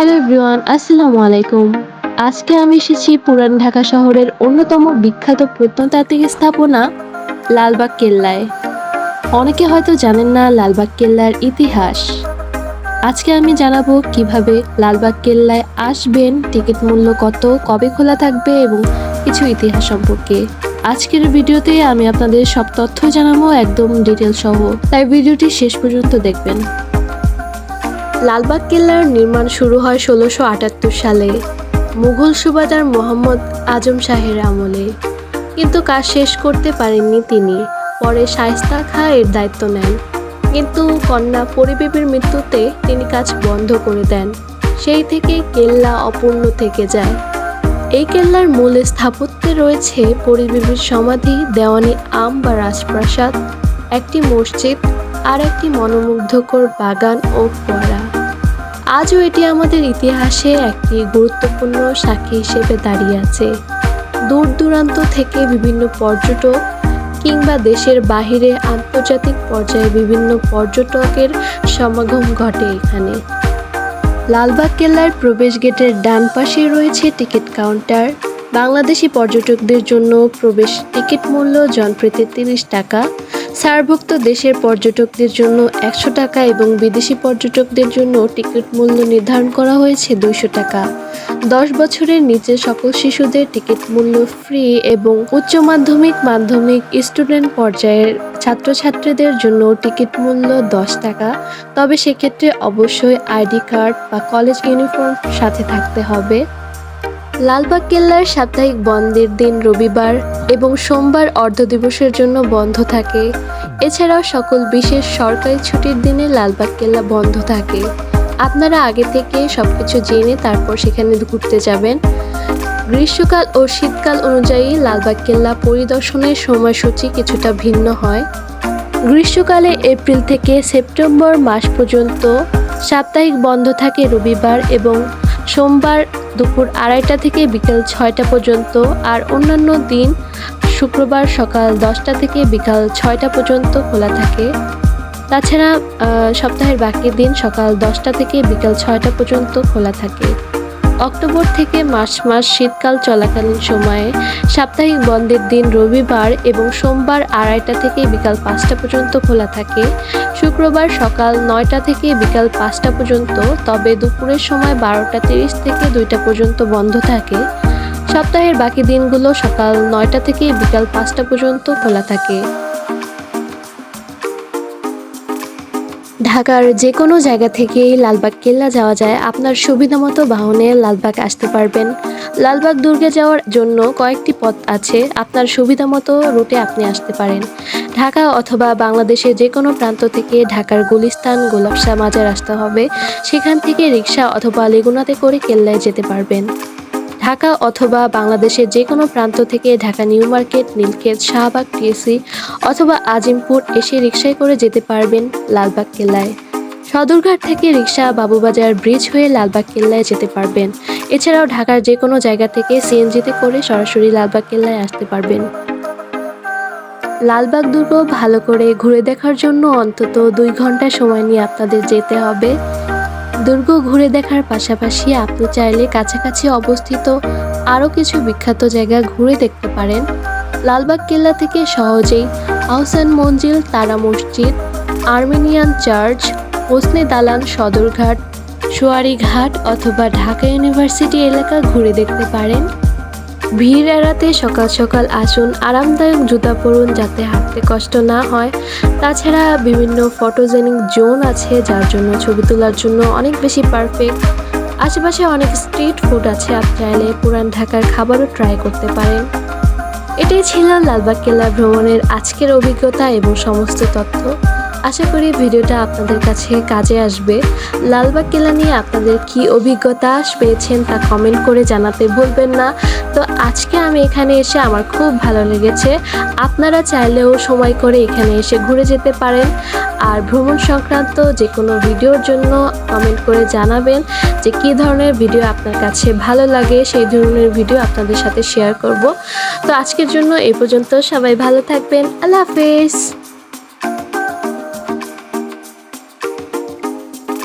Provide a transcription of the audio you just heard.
Everyone, আসসালামু আলাইকুম। আজকে আমি এসেছি পুরান ঢাকা শহরের অন্যতম বিখ্যাত প্রত্নতাত্ত্বিক স্থাপনা লালবাগ কেল্লায়। অনেকে হয়তো জানেন না লালবাগ কেল্লার ইতিহাস। আজকে আমি জানাব কীভাবে লালবাগ কেল্লায় আসবেন, টিকিট মূল্য কত, কবে খোলা থাকবে এবং কিছু ইতিহাস সম্পর্কে। আজকের ভিডিওতে আমি আপনাদের সব তথ্য জানাব একদম ডিটেল সহ তাই ভিডিওটি শেষ পর্যন্ত দেখবেন। লালবাগ কেল্লার নির্মাণ শুরু হয় ষোলোশো আটাত্তর সালে। মুঘল সুবাদার মোহাম্মদ আজম শাহের আমলে। কিন্তু কাজ শেষ করতে পারেননি তিনি। পরে শায়স্তা খা এর দায়িত্ব নেন। কিন্তু কন্যা পরিবেবীর মৃত্যুতে তিনি কাজ বন্ধ করে দেন। সেই থেকে কেল্লা অপূর্ণ থেকে যায়। এই কেল্লার মূল স্থাপত্যে রয়েছে পরিবেবীর সমাধি, দেওয়ানি আম বা রাজপ্রাসাদ, একটি মসজিদ আর একটি মনোমুগ্ধকর বাগান ও ফোয়ারা আজও এটি আমাদের ইতিহাসে একটি গুরুত্বপূর্ণ সাক্ষী হিসেবে দাঁড়িয়ে আছে। দূর দূরান্ত থেকে বিভিন্ন পর্যটক কিংবা দেশের বাহিরে আন্তর্জাতিক পর্যায়ে বিভিন্ন পর্যটকের সমাগম ঘটে এখানে। লালবাগ কেল্লার প্রবেশ গেটের ডান পাশে রয়েছে টিকিট কাউন্টার। বাংলাদেশি পর্যটকদের জন্য প্রবেশ টিকিট মূল্য জনপ্রতি তিরিশ টাকা। সারভুক্ত দেশের পর্যটকদের জন্য একশো টাকা এবং বিদেশি পর্যটকদের জন্য টিকিট মূল্য নির্ধারণ করা হয়েছে দুইশো টাকা। দশ বছরের নিচে সকল শিশুদের টিকিট মূল্য ফ্রি এবং উচ্চ মাধ্যমিক মাধ্যমিক, স্টুডেন্ট পর্যায়ের ছাত্রছাত্রীদের জন্য টিকিট মূল্য দশ টাকা। তবে সেক্ষেত্রে অবশ্যই আইডি কার্ড বা কলেজ ইউনিফর্ম সাথে থাকতে হবে। লালবাগ কেল্লার সাপ্তাহিক বন্ধের দিন রবিবার এবং সোমবার অর্ধ দিবসের জন্য বন্ধ থাকে। এছাড়াও সকল বিশেষ সরকারি ছুটির দিনে লালবাগ কেল্লা বন্ধ থাকে। আপনারা আগে থেকে সব কিছু জেনে তারপর সেখানে ঘুরতে যাবেন। গ্রীষ্মকাল ও শীতকাল অনুযায়ী লালবাগ কেল্লা পরিদর্শনের সময়সূচি কিছুটা ভিন্ন হয়। গ্রীষ্মকালে এপ্রিল থেকে সেপ্টেম্বর মাস পর্যন্ত সাপ্তাহিক বন্ধ থাকে রবিবার এবং সোমবার দুপুর আড়াইটা থেকে বিকেল ছয়টা পর্যন্ত আর অন্যান্য দিন শুক্রবার সকাল দশটা থেকে বিকাল ছয়টা পর্যন্ত খোলা থাকে। তাছাড়া সপ্তাহের বাকি দিন সকাল দশটা থেকে বিকাল ছয়টা পর্যন্ত খোলা থাকে। অক্টোবর থেকে মার্চ মাস শীতকাল চলাকালীন সময়ে সাপ্তাহিক বন্ধের দিন রবিবার এবং সোমবার আড়াইটা থেকে বিকাল পাঁচটা পর্যন্ত খোলা থাকে। শুক্রবার সকাল নয়টা থেকে বিকাল পাঁচটা পর্যন্ত, তবে দুপুরের সময় বারোটা তিরিশ থেকে দুইটা পর্যন্ত বন্ধ থাকে। সপ্তাহের বাকি দিনগুলো সকাল নয়টা থেকে বিকাল পাঁচটা পর্যন্ত খোলা থাকে। ঢাকার যে কোনো জায়গা থেকেই লালবাগ কেল্লা যাওয়া যায়, আপনার সুবিধা মতো বাহনে লালবাগ আসতে পারবেন। লালবাগ দুর্গে যাওয়ার জন্য কয়েকটি পথ আছে, আপনার সুবিধা মতো রুটে আপনি আসতে পারেন। ঢাকা অথবা বাংলাদেশের যে কোনো প্রান্ত থেকে ঢাকার গুলিস্তান গোলাপশা মাজার আসতে হবে, সেখান থেকে রিক্সা অথবা লেগুনাতে করে কেল্লায় যেতে পারবেন। ঢাকা অথবা বাংলাদেশের যে কোনো প্রান্ত থেকে Dhaka new market, Nilkhet, Shahbag TAC অথবা আজিমপুর এসে রিক্সায় করে যেতে পারবেন লালবাগ কেল্লায়। সদরঘাট থেকে রিক্সা বাবুবাজার ব্রিজ হয়ে লালবাগ কেল্লায় যেতে পারবেন। এছাড়াও ঢাকার যে কোনো জায়গা থেকে সিএনজিতে করে সরাসরি লালবাগ কেল্লায় আসতে পারবেন। লালবাগ দুর্গ ভালো করে ঘুরে দেখার জন্য অন্তত দুই ঘণ্টা সময় নিয়ে আপনাদের যেতে হবে। দুর্গ ঘুরে দেখার পাশাপাশি আপনি চাইলে কাছাকাছি অবস্থিত আরও কিছু বিখ্যাত জায়গা ঘুরে দেখতে পারেন। লালবাগ কেল্লা থেকে সহজেই আহসান মঞ্জিল, তারা মসজিদ, আর্মেনিয়ান চার্চ, হোসনে দালান সদরঘাট সোয়ারি ঘাট অথবা ঢাকা ইউনিভার্সিটি এলাকা ঘুরে দেখতে পারেন। ভিড় এড়াতে সকাল সকাল আসুন, আরামদায়ক জুতা পরুন যাতে হাঁটতে কষ্ট না হয়। তাছাড়া বিভিন্ন ফটোজেনিক জোন আছে যার জন্য ছবি তোলার জন্য অনেক বেশি পারফেক্ট আশেপাশে অনেক স্ট্রিট ফুড আছে, আপনি চাইলে পুরান ঢাকার খাবারও ট্রাই করতে পারেন। এটাই ছিল লালবাগ কেল্লা ভ্রমণের আজকের অভিজ্ঞতা এবং সমস্ত তথ্য। আশা করি ভিডিওটা আপনাদের কাছে কাজে আসবে। লালবাগ কেল্লা নিয়ে আপনাদের কি অভিজ্ঞতা পেয়েছেন তা কমেন্ট করে জানাতে ভুলবেন না। তো আজকে আমি এখানে এসে আমার খুব ভালো লেগেছে। আপনারা চাইলেও সময় করে এখানে এসে ঘুরে যেতে পারেন। আর ভ্রমণ সংক্রান্ত যে কোনো ভিডিওর জন্য কমেন্ট করে জানাবেন যে কী ধরনের ভিডিও আপনার কাছে ভালো লাগে, সেই ধরনের ভিডিও আপনাদের সাথে শেয়ার করব। তো আজকের জন্য এই পর্যন্ত সবাই ভালো থাকবেন। আল্লাহ হাফেজ।